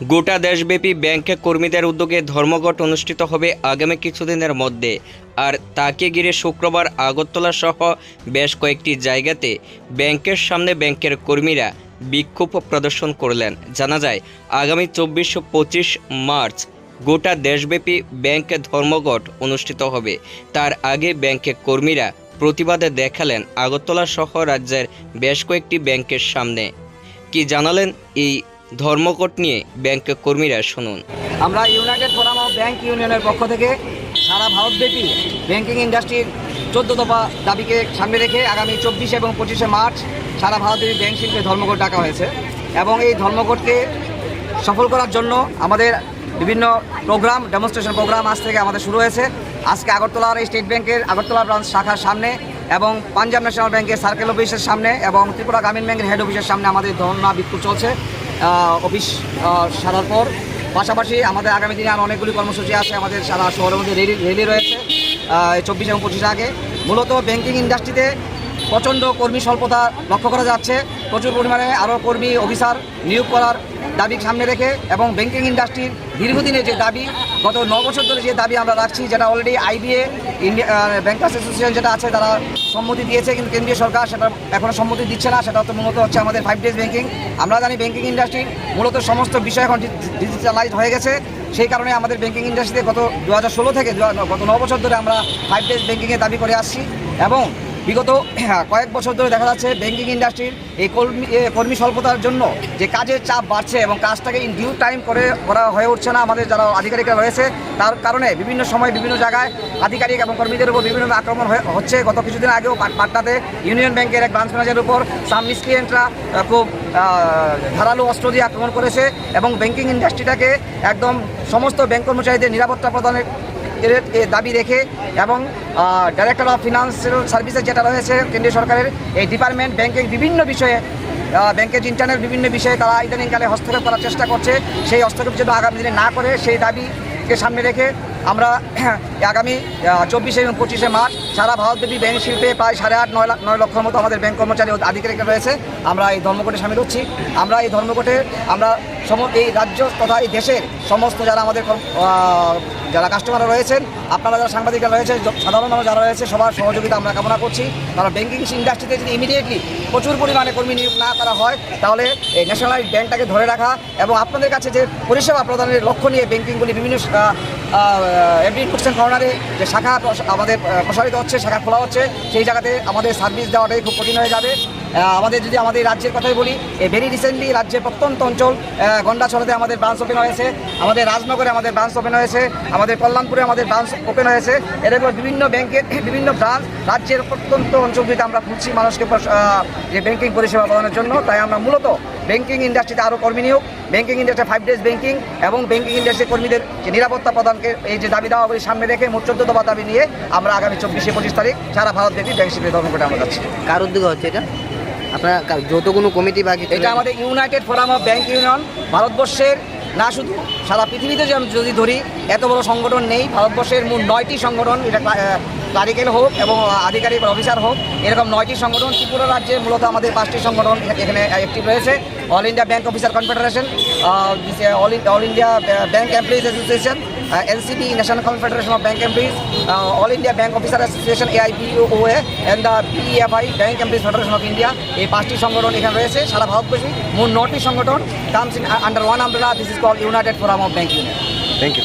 গোটা দেশব্যাপী ব্যাংকে কর্মীদের উদ্যোগে ধর্মঘট অনুষ্ঠিত হবে আগামী কিছুদিনের মধ্যে। আর তাকে ঘিরে শুক্রবার আগরতলা সহ বেশ কয়েকটি জায়গাতে ব্যাংকের সামনে ব্যাংকের কর্মীরা বিক্ষোভ প্রদর্শন করলেন। জানা যায়, আগামী চব্বিশ, পঁচিশ মার্চ গোটা দেশব্যাপী ব্যাংক ধর্মঘট অনুষ্ঠিত হবে। তার আগে ব্যাংকের কর্মীরা প্রতিবাদে দেখালেন আগরতলা সহ রাজ্যের বেশ কয়েকটি ব্যাংকের সামনে। কি জানালেন এই ধর্মঘট নিয়ে ব্যাংক কর্মীরা শুনুন। আমরা ইউনাইটেড ফোরাম অফ ব্যাংক ইউনিয়নের পক্ষ থেকে সারা ভারতব্যাপী ব্যাংকিং ইন্ডাস্ট্রির চোদ্দ দফা দাবিকে সামনে রেখে আগামী চব্বিশে এবং পঁচিশে মার্চ সারা ভারতব্যাপী ব্যাংক শিল্পে ধর্মঘট ডাকা হয়েছে এবং এই ধর্মঘটকে সফল করার জন্য আমাদের বিভিন্ন প্রোগ্রাম, ডেমনস্ট্রেশন প্রোগ্রাম আজ থেকে আমাদের শুরু হয়েছে। আজকে আগরতলার এই স্টেট ব্যাংকের আগরতলা ব্রাঞ্চ শাখার সামনে এবং পাঞ্জাব ন্যাশনাল ব্যাংকের সার্কেল অফিসের সামনে এবং ত্রিপুরা গ্রামীণ ব্যাংকের হেড অফিসের সামনে আমাদের ধর্ণা বিক্ষোভ চলছে। অফিস সারার পর। পাশাপাশি আমাদের আগামী দিনে আরও অনেকগুলি কর্মসূচি আছে আমাদের সারা শহরের মধ্যে রেলি রেলি রয়েছে চব্বিশ এবং পঁচিশে আগে। মূলত ব্যাংকিং ইন্ডাস্ট্রিতে প্রচণ্ড কর্মী স্বল্পতা লক্ষ্য করা যাচ্ছে। প্রচুর পরিমাণে আরও কর্মী অফিসার নিয়োগ করার দাবি সামনে রেখে এবং ব্যাংকিং ইন্ডাস্ট্রির দীর্ঘদিনের যে দাবি, গত ন বছর ধরে যে দাবি আমরা রাখছি, যেটা already IBA India bankers association যেটা আছে, তারা সম্মতি দিয়েছে, কিন্তু কেন্দ্রীয় সরকার সেটা এখনও সম্মতি দিচ্ছে না। সেটা হচ্ছে মূলত হচ্ছে আমাদের ফাইভ ডেজ ব্যাংকিং আমরা জানি ব্যাংকিং ইন্ডাস্ট্রির মূলত সমস্ত বিষয় এখন ডিজিটালাইজড হয়ে গেছে। সেই কারণে আমাদের ব্যাংকিং ইন্ডাস্ট্রিতে গত দু হাজার ষোলো থেকে গত ন বছর ধরে আমরা ফাইভ ডেজ ব্যাংকিংয়ের দাবি করে আসছি। এবং বিগত কয়েক বছর ধরে দেখা যাচ্ছে ব্যাঙ্কিং ইন্ডাস্ট্রির এই কর্মী কর্মী স্বল্পতার জন্য যে কাজের চাপ বাড়ছে এবং কাজটাকে ইন ডিউ টাইম করে করা হয়ে উঠছে না আমাদের যারা আধিকারিকরা রয়েছে, তার কারণে বিভিন্ন সময় বিভিন্ন জায়গায় আধিকারিক এবং কর্মীদের উপর বিভিন্ন আক্রমণ হয়ে- হচ্ছে। গত কিছুদিন আগেও পাট- পাটনাতে ইউনিয়ন ব্যাংকের এক ব্রাঞ্চ ম্যানেজারের উপর সাম মিসক্রিয়েন্টরা খুব ধারালো অস্ত্র দিয়ে আক্রমণ করেছে এবং ব্যাংকিং ইন্ডাস্ট্রিটাকে একদম সমস্ত ব্যাংক কর্মচারীদের নিরাপত্তা প্রদানের দাবি রেখে এবং ডাইরেক্টর অফ ফিনান্সিয়াল সার্ভিসেস যেটা রয়েছে কেন্দ্রীয় সরকারের, এই ডিপার্টমেন্ট ব্যাংকের বিভিন্ন বিষয়ে ব্যাংকের ইন্টারনেট বিভিন্ন বিষয়ে তারা ইদানিংকালে হস্তক্ষেপ করার চেষ্টা করছে। সেই হস্তক্ষেপ যেন আগামী দিনে না করে, সেই দাবিকে সামনে রেখে আমরা আগামী চব্বিশে এবং পঁচিশে মার্চ সারা ভারতব্যাপী ব্যাংক শিল্পে প্রায় সাড়ে আট, নয় লাখ নয় লক্ষের মতো আমাদের ব্যাংক কর্মচারী আধিকারিকরা রয়েছে। আমরা এই ধর্মঘটে সামিল হচ্ছি। আমরা এই ধর্মঘটে, আমরা সম, এই রাজ্য তথা এই দেশের সমস্ত যারা আমাদের যারা কাস্টমাররা রয়েছেন, আপনারা যারা সাংবাদিকরা রয়েছে সাধারণ মানুষ যারা রয়েছে, সবার সহযোগিতা আমরা কামনা করছি। কারণ ব্যাঙ্কিং ইন্ডাস্ট্রিতে যদি ইমিডিয়েটলি প্রচুর পরিমাণে কর্মী নিয়োগ না করা হয়, তাহলে এই ন্যাশনালাইজ ব্যাংকটাকে ধরে রাখা এবং আপনাদের কাছে যে পরিষেবা প্রদানের লক্ষ্য নিয়ে ব্যাঙ্কিংগুলি বিভিন্ন এভরি কোশ্চেন কর্নারে যে শাখা আমাদের প্রসারিত হচ্ছে, শাখা খোলা হচ্ছে, সেই জায়গাতে আমাদের সার্ভিস দেওয়াটাই খুব কঠিন হয়ে যাবে। আমাদের যদি আমাদের রাজ্যের কথাই বলি ভেরি রিসেন্টলি রাজ্যের প্রত্যন্ত অঞ্চল গন্ডাছড়াতে আমাদের ব্রাঞ্চ ওপেন হয়েছে, আমাদের রাজনগরে আমাদের ব্রাঞ্চ ওপেন হয়েছে, আমাদের কল্যাণপুরে আমাদের ব্রাঞ্চ ওপেন হয়েছে এরকম বিভিন্ন ব্যাংকের বিভিন্ন ব্রাঞ্চ রাজ্যের প্রত্যন্ত অঞ্চলগুলিতে আমরা খুঁজছি মানুষকে যে ব্যাংকিং পরিষেবা প্রদানের জন্য, তাই আমরা মূলত ব্যাংকিং ইন্ডাস্ট্রিতে আরও কর্মী নিয়োগ banking industry five days banking এবং ব্যাংকিং ইন্ডাস্ট্রির কর্মীদের যে নিরাপত্তা প্রদানকে, এই যে দাবি দাওয়াগুলি সামনে রেখে মোট চোদ্দ দফা দাবি নিয়ে আমরা আগামী চব্বিশে পঁচিশ তারিখ সারা ভারতব্যাপী ব্যাংক শিল্পের ধর্মঘটে আমরা যাচ্ছি। কার উদ্যোগ হচ্ছে এটা? আপনার কোনো কমিটি বা এটা আমাদের united forum of bank union ভারতবর্ষের না শুধু সারা পৃথিবীতে যদি ধরি এত বড় সংগঠন নেই। ভারতবর্ষের মোট নয়টি সংগঠন এটা ক্লারিক্যাল হোক এবং আধিকারিক অফিসার হোক, এরকম নয়টি সংগঠন ত্রিপুরা রাজ্যে মূলত আমাদের পাঁচটি সংগঠন এখানে অ্যাক্টিভ রয়েছে। All India bank officer confederation all India bank employees association NCB national confederation of bank employees all India bank officer association AIPOA and the PFI bank employees federation of India এই পাঁচটি সংগঠন এখানে রয়েছে সারা ভারতবর্ষে। মোট নটি সংগঠন comes in under one umbrella this is call united forum of bank thank you